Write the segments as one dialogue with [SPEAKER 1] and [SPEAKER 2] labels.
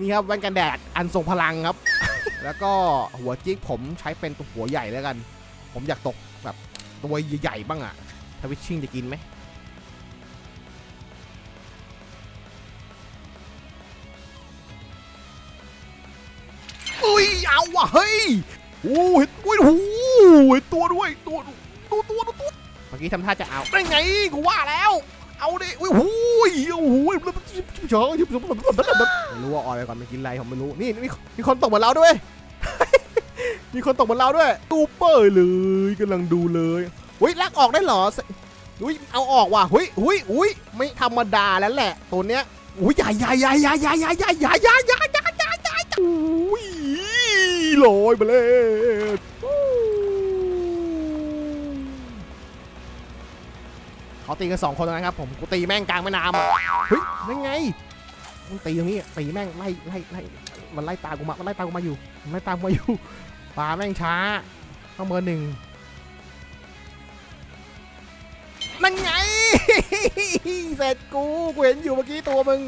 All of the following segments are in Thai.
[SPEAKER 1] นี่ครับแว่นกันแดดอันทรงพลังครับ แล้วก็หัวจิกผมใช้เป็นตัวหัวใหญ่แล้วกัน ผมอยากตกแบบตัวใหญ่ๆบ้างอะทวิชชิ่งจะกินไหมอุ้ยเอาว่ะเฮ้ยโอ้ยโอ้ยโอ้ยตัวด้วยตัวตัวตัวตัวตัวเมื่อกี้ทำท่าจะเอาได้ไงกูว่าแล้ว เอาดิอุ้ยโอ้ยโอ้โหเฉยไม่รู้ว่าออยไปก่อนมันกินอะไรผมไม่รู้ นี่มีมีคนตกเหมือนเราด้วย มีคนตกเหมือนเราด้วยตูเปอร์เลยกำลังดูเลยอุ้ยลากออกได้เหรออุ้ยเอาออกว่ะอุ้ยอุ้ยอุ้ยไม่ธรรมดาแล้วแหละ ตัวเนี้ยอุ้ยใหญ่ใหญ่ใหญ่ใหญ่ใหญ่ใหญ่ใหญ่ใหญ่ใหญ่ใหญ่ใหญ่ใหญ่ใหญ่อุ้ยลอยไปเลย เขาตีกันสองคนนะครับผมกูตีแม่งกลางแม่น้ำเฮ้ยนั่นไงมันตีตรงนี้ตีแม่งไล่ไล่ไล่มันไล่ตามกูมามันไล่ตามกูมาอยู่มันไล่ตามกูมาอยู่ปลาแม่งช้าต้องเบอร์หนึ่งนั่นไงเสร็จกูกูเห็นอยู่เมื่อกี้ตัวมึง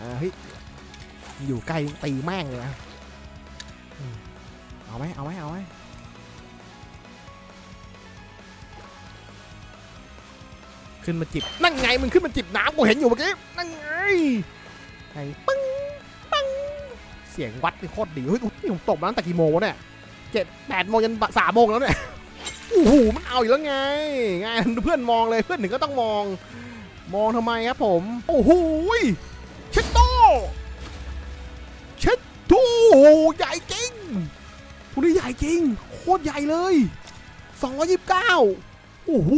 [SPEAKER 1] อ่าเฮ้ยอยู่ใกล้ตีแม่งเลยนะเอาไหมเอาไหมเอาไหม ขึ้นมาจิบนั่นไงมึงขึ้นมาจิบน้ำกูเห็นอยู่เมื่อกี้นั่นไงไอ้ปึ้งปังเสียงวัดนี่โคตรดีเฮ้ยนี่ผมตบมาตั้งแต่กี่โมงวะเนี่ยเจ็ดแปดโมงยันสามโมงแล้วเนี่ยโอ้โหมันเอาอีกแล้วไงไงเพื่อนมองเลยเพื่อนถึงก็ต้องมอง มองทำไมครับผมโอ้โหเช็ดโตเช็ดโตใหญ่จริงพวนี้ใหญ่จริง โคตรใหญ่เลย 229 โอ้โห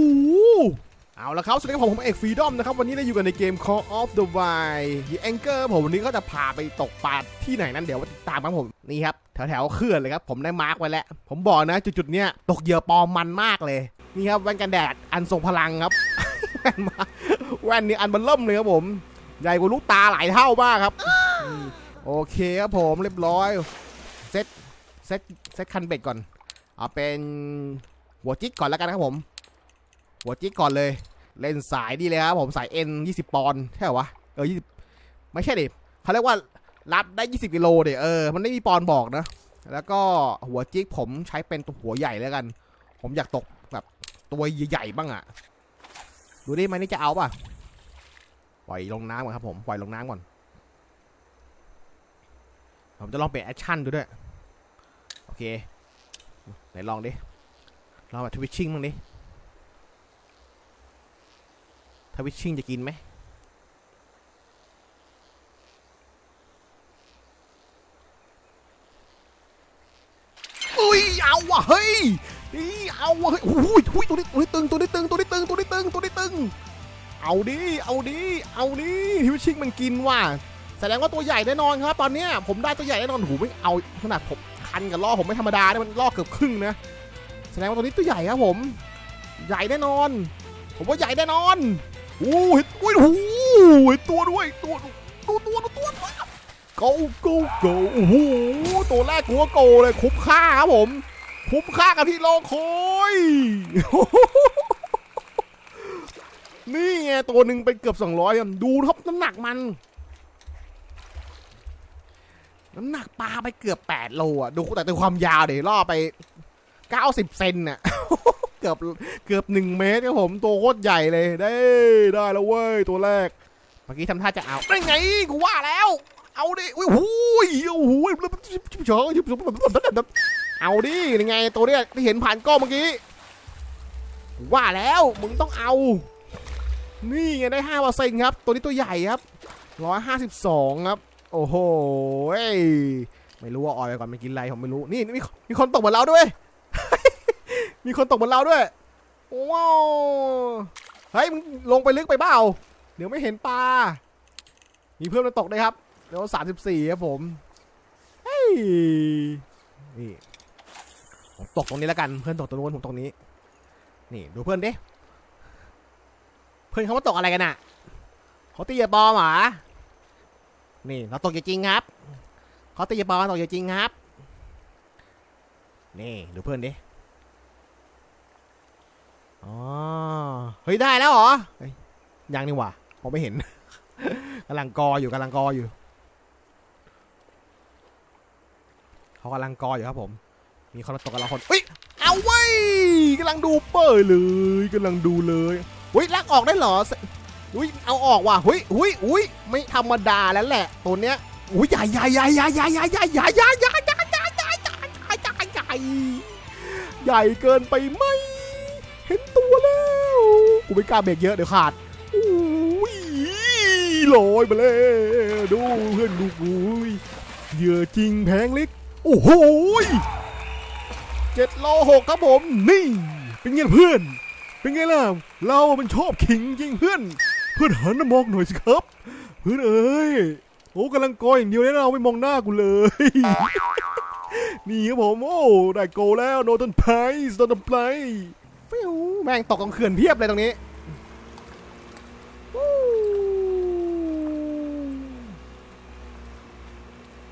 [SPEAKER 1] เอาละครับ สวัสดีครับผมผมเอกฟรีดอมนะครับ วันนี้เราอยู่กันในเกม Call of the Wild The Anchor ผมวันนี้ก็จะพาไปตกปลาที่ไหนนั้นเดี๋ยวติดตามครับผม นี่ครับ แถวแถวๆเขื่อนเลยครับ ผมได้มาร์กไว้แล้ว ผมบอกนะ จุดๆเนี้ยตกเหยื่อปลอมมันมากเลย นี่ครับ แว่นกันแดดอันทรงพลังครับ แว่นมาแว่นนี่อันเบันเริ่มเลยครับผม ใหญ่กว่าลูกตาหลายเท่ามากครับ โอเคครับผมเรียบร้อย เซตเซตเซตคันเบ็ดก่อน เอาเป็นหัวจิ๊กก่อนแล้วกันครับผม หัวจิ๊กก่อนเลย เล่นสายดีเลยครับผมสาย N 20ปอนด์ใช่เหรอวะเออ20ไม่ใช่ดิเขาเรียกว่ารับได้ 20กิโลเดี๋ยเออมันไม่มีปอนบอกนะ แล้วก็หัวจิกผมใช้เป็นตัวหัวใหญ่แล้วกัน ผมอยากตกแบบตัวใหญ่ๆบ้างอะดูดิมันนี่จะเอาป่ะปล่อยลงน้ำก่อนครับผมปล่อยลงน้ำก่อน ผมจะลองเป็นแอคชั่นดูด้วย โอเค ไหนลองดิ ลองแบบทวิชชิ่งบ้างดิ ท วิชชิ่งจะกินไหมอุ้ยเอาว่ะเฮ้ยนี่เอาว่ะเฮ้ยอุ้ยอุ้ยตัวนี้ตัวนี้ตึงตัวนี้ตึงตัวนี้ตึงตัวนี้ตึงตัวนี้ตึง เอาดิเอาดิเอาดิทวิชชิ่งมันกินว่ะแสดงว่าตัวใหญ่แน่นอนครับ ตอนเนี้ยผมได้ตัวใหญ่แน่นอนหูไม่เอาขนาดผมคันกับล่อผมไม่ธรรมดาเนี่ยมันล่อเกือบครึ่งนะแสดงว่าตัวนี้ตัวใหญ่ครับผม ใหญ่แน่นอน ผมว่าใหญ่แน่นอน โอ้ยโอ้ยโอ้ยตัวด้วยตัวตัวตัวตัวตัวโกโกโกโอ้โหตัวแรกกูว่าโกเลยคุ้มค่าครับผมคุ้มค่ากับที่รอคอยนี่ไงตัวหนึ่งเป็นเกือบ 200อะดูครับน้ำหนักมัน น้ำหนักปลาไปเกือบ 8 โลอะ ดูแต่ตัวความยาวเดี๋ยวล่อไป 90 เซนน่ะ เกือบเกือบหนึ่งเมตรครับผมตัวโคตรใหญ่เลยได้ได้แล้วเว้ยตัวแรก เมื่อกี้ทำท่าจะเอาได้ไงกูว่าแล้ว เอาดิอุ้ยหูยโอ้โหเฉยเอาดิยังไงตัวเนี้ยที่เห็นผ่านกล้องเมื่อกี้ว่าแล้วมึงต้องเอา นี่ไงได้ห้าเปอร์เซ็นต์ครับ ตัวนี้ตัวใหญ่ครับร้อยห้าสิบสองครับ โอ้โหไม่รู้ว่าออยไปก่อนมันกินอะไรผมไม่รู้นี่มีมีคนตกเหมือนเราด้วย มีคนตกเหมือนเราด้วยว้าวเฮ้ยมึงลงไปลึกไปเปล่าเดี๋ยวไม่เห็นปลา มีเพื่อนมาตกด้วยครับเดี๋ยวสามสิบสี่ครับผมเฮ้ยนี่ผมตกตรงนี้แล้วกันเพื่อนตกตรงนู้นผมตรงนี้ นี่ดูเพื่อนดิเพื่อนเขามาตกอะไรกันน่ะเขาตีเยาบอมเหรอนี่เราตกอยู่จริงครับเขาตีเยาบอมตกอยู่จริงครับ นี่ดูเพื่อนดิ อ๋อ เฮ้ยได้แล้วเหรอยังนี่หว่าผมไม่เห็น กำลังกออยู่กำลังกออยู่ เขากำลังกออยู่ครับผม มีคนมาตกกันละคนเฮ้ย เอาเว้กำลังดูเปิดเลยกำลังดูเลยเฮ้ยลักออกได้เหรออุ้ยเอาออกว่ะเฮ้ยอุ้ยอุ้ยไม่ธรรมดาแล้วแหละ ตัวเนี้ยอุ้ยใหญ่ใหญ่ใหญ่ใหญ่ใหญ่ใหญ่ใหญ่ใหญ่ใหญ่ใหญ่ใหญ่ใหญ่ใหญ่ใหญ่ใหญ่ใหญ่ใหญ่ใหญ่เกินไปไหม เห็นตัวแล้วกูไม่กล้าเบรกเยอะเดี๋ยวขาดอุ้ยลอยมาเลยดูเพื่อนดูกูเหยื่อจริงแพงเล็กโอ้โหเจ็ดโลหกครับผมนี่ เป็นไงเพื่อน เป็นไงล่ะเรามันชอบขิงจริงเพื่อน เพื่อนหันมามองหน่อยสิครับ เพื่อนเอ้ยโอ้กำลังกอยอย่างเดียวเลยเราไม่มองหน้ากูเลย นี่ครับผมโอ้ได้โกแล้วโนตันไพรส์โนตันไพรส์ ฟิวแม่งตกกองเขื่อนเพียบเลยตรงนี้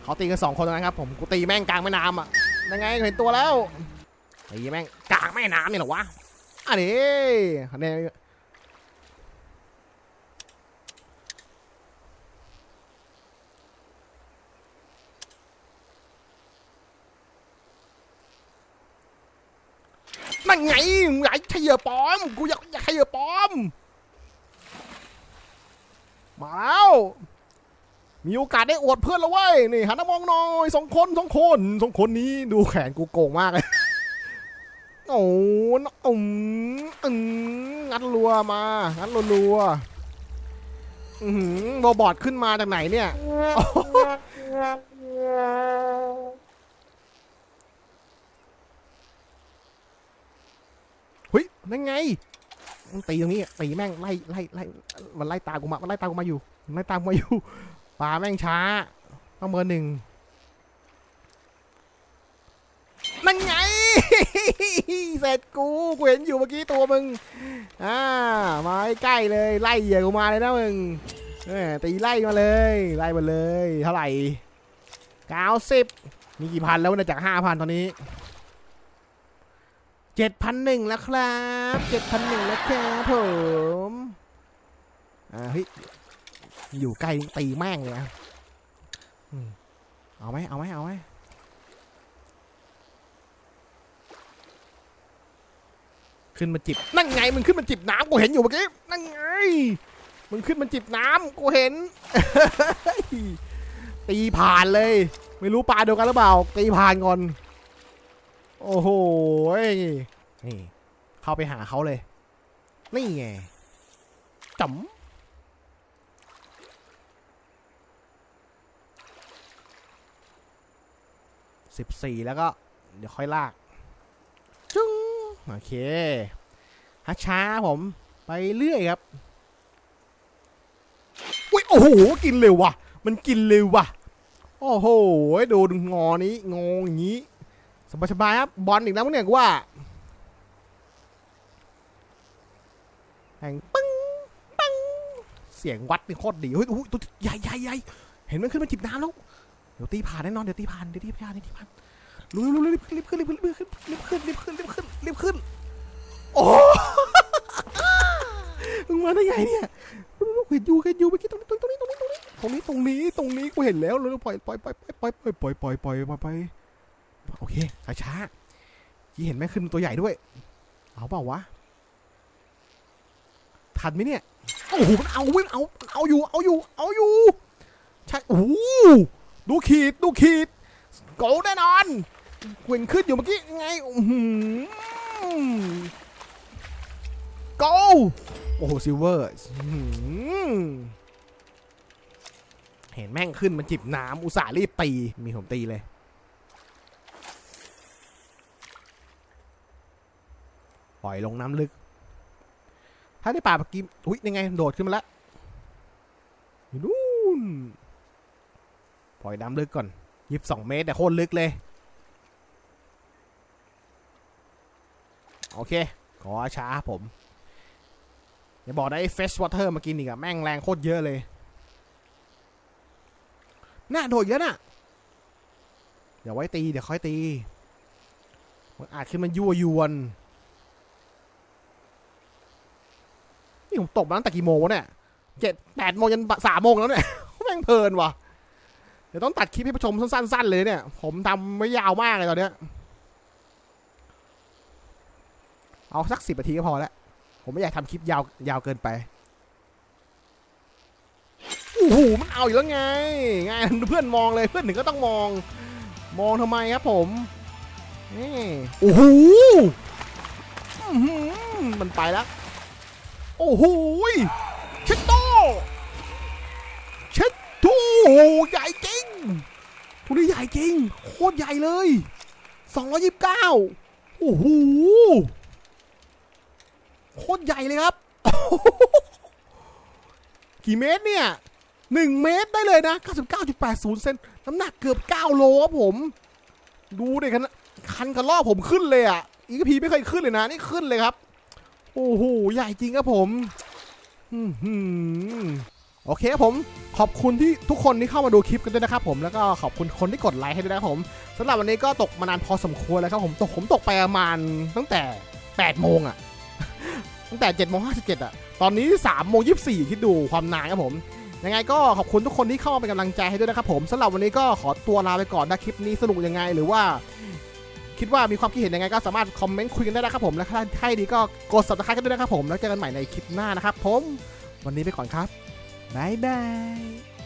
[SPEAKER 1] เขาตีกันสองคนตรงนั้นครับผมกูตีแม่งกลางแม่น้ำอะยังไงเห็นตัวแล้วตีแม่งกลางแม่น้ำนี่เหรอวะอันนี้อันนี้ นั่นไงอยากให้เหยื่อปลอม กูอยากอยากให้เหยื่อปลอม มาแล้ว มีโอกาสได้อวดเพื่อนแล้วเว้ย นี่หันมามองหน่อยสองคนสองคนสองคนนี้ดูแขนกูโกงมากเลย โอ้นอืมอืมงัดรัวมา งัดรัวอือหือโรบอทขึ้นมาจากไหนเนี่ย เฮ้ย นั่นไงมันตีตรงนี้ตีแม่งไล่ไล่ไล่มันไล่ตามกูมามันไล่ตามกูมาอยู่มันไล่ตามกูมาอยู่ปลาแม่งช้าต้องเบอร์หนึ่งนั่นไงเสร็จกูกูเห็นอยู่เมื่อกี้ตัวมึงอ่ามาใกล้เลยไล่เหยื่อกูมาเลยนะมึงเออตีไล่มาเลยไล่มาเลยเท่าไหร่เก้าสิบมีกี่พันแล้วนะจากห้าพันตอนนี้ เจ็ดพันหนึ่งแล้วครับเจ็ดพันหนึ่งแล้วครับผมอ่าเฮ้ยอยู่ใกล้ตีแม่งเลยนะอืมเอาไหมเอาไหมเอาไหมขึ้นมาจิบนั่นไงมึงขึ้นมาจิบน้ำกูเห็นอยู่เมื่อกี้นั่นไงมึงขึ้นมาจิบน้ำกูเห็น ตีผ่านเลย ไม่รู้ปลาเดียวกันหรือเปล่าตีผ่านก่อน โอ้โหนี่ เข้าไปหาเขาเลย นี่ไงจ๋ำสิบสี่แล้วก็ เดี๋ยวค่อยลาก จึ้ง โอเคฮัช้าผม ไปเรื่อยครับอุ้ยโอ้โห กินเร็วว่ะ มันกินเร็วว่ะ โอ้โห ดูงอนี้งออย่างนี้ สบายสบายๆครับบอลอีกแล้วมั้งเนี่ยกูว่าแห่งปึ้งปังเสียงวัดนี่โคตรดีเฮ้ยอุ้ยตัวใหญ่ใหญ่ใหญ่เห็นมันขึ้นมาจิบน้ำแล้วเดี๋ยวตีผ่านแน่นอนเดี๋ยวตีผ่านเดี๋ยวตีผ่านเดี๋ยวตีผ่านรู้รู้รีบรีบขึ้นรีบขึ้นรีบขึ้นรีบขึ้นรีบขึ้นรีบขึ้นรีบขึ้นโอ้มึงมาได้ไงเนี่ยเห็นอยู่เห็นอยู่เมื่อกี้ตรงนี้ตรงนี้ตรงนี้ตรงนี้ตรงนี้ตรงนี้ตรงนี้กูเห็นแล้วเลยปล่อยปล่อยปล่อยปล่อยปล่อยปล่อยปล่อยปล่อยปล่อย โอเคช้าช้าที่เห็นแม่ขึ้นตัวใหญ่ด้วย เอาเปล่าวะ ทันไหมเนี่ยโอ้โหมันเอาเว้ยเอาเอาอยู่เอาอยู่ เอาอยู่ใช่โอ้โหดูขีดดูขีดโกลแน่นอนเวนขึ้นอยู่เมื่อกี้ไงอื้อหือโกลโอ้โหซิลเวอร์เห็นแม่งขึ้นมันจิบน้ำอุตส่าห์รีบตี มีผมตีเลย ล่อยลงน้ำลึก ถ้าได้ป่าปะกิมอุ้ยยังไง โดดขึ้นมาแล้วอยู่นู่นปล่อยน้ำลึกก่อนยี่สิบสองเมตรแต่โคตรลึกเลย โอเค ขอช้าผมอย่าบอกได้เฟชวอเตอร์มากินอีกอะแม่งแรงโคตรเยอะเลยน่าโดดเยอะน่ะเดี๋ยวไว้ตี เดี๋ยวค่อยตีมันอาจขึ้นมันยั่วยวน นี่ผมตกมาตั้งแต่กี่โมงวะเนี่ยเจ็ดแปดโมงยันสามโมงแล้วเนี่ยแม่งเพลินว่ะเดี๋ยวต้องตัดคลิปให้ผู้ชมสั้น ๆ เลยเนี่ย ผมทำไม่ยาวมากเลยตอนเนี้ย เอาสักสิบนาทีก็พอแล้ว ผมไม่อยากทำคลิปยาวยาวเกินไปโอ้โหมันเอาอีกแล้วไงไงเพื่อนมองเลยเพื่อนหนึ่งก็ต้องมอง มองทำไมครับผมนี่โอ้โหมันไปแล้ว โอ้โหเช็ดโตเช็ดโตใหญ่จริงทุนี้ใหญ่จริง โคตรใหญ่เลย 229 โอ้โห โคตรใหญ่เลยครับ กี่เมตรเนี่ย 1 เมตรได้เลยนะ 99.80 เซน น้ำหนักเกือบ 9 โลครับผม ดูดิคันคันกระลอกผมขึ้นเลยอะ อีกพีไม่เคยขึ้นเลยนะ นี่ขึ้นเลยครับ โอ้โหใหญ่จริงครับผมโอเคครับผม ขอบคุณที่ทุกคนที่เข้ามาดูคลิปกันด้วยนะครับผมแล้วก็ขอบคุณคนที่กดไลค์ให้ด้วยนะครับผมสำหรับวันนี้ก็ตกมานานพอสมควรแล้วครับผมตกผมตกไปประมาณตั้งแต่8โมงอะตั้งแต่7โมง57อะตอนนี้3โมง24คิดดูความนานครับผมยังไงก็ขอบคุณทุกคนที่เข้ามาเป็นกำลังใจให้ด้วยนะครับผมสำหรับวันนี้ก็ขอตัวลาไปก่อนถ้าคลิปนี้สนุกยังไงหรือว่า คิดว่ามีความคิดเห็นยังไงก็สามารถคอมเมนต์คุยกันได้นะครับผมและถ้าใช่ดีก็กด subscribe กันด้วยนะครับผมแล้วเจอกันใหม่ในคลิปหน้านะครับผม วันนี้ไปก่อนครับบ๊ายบาย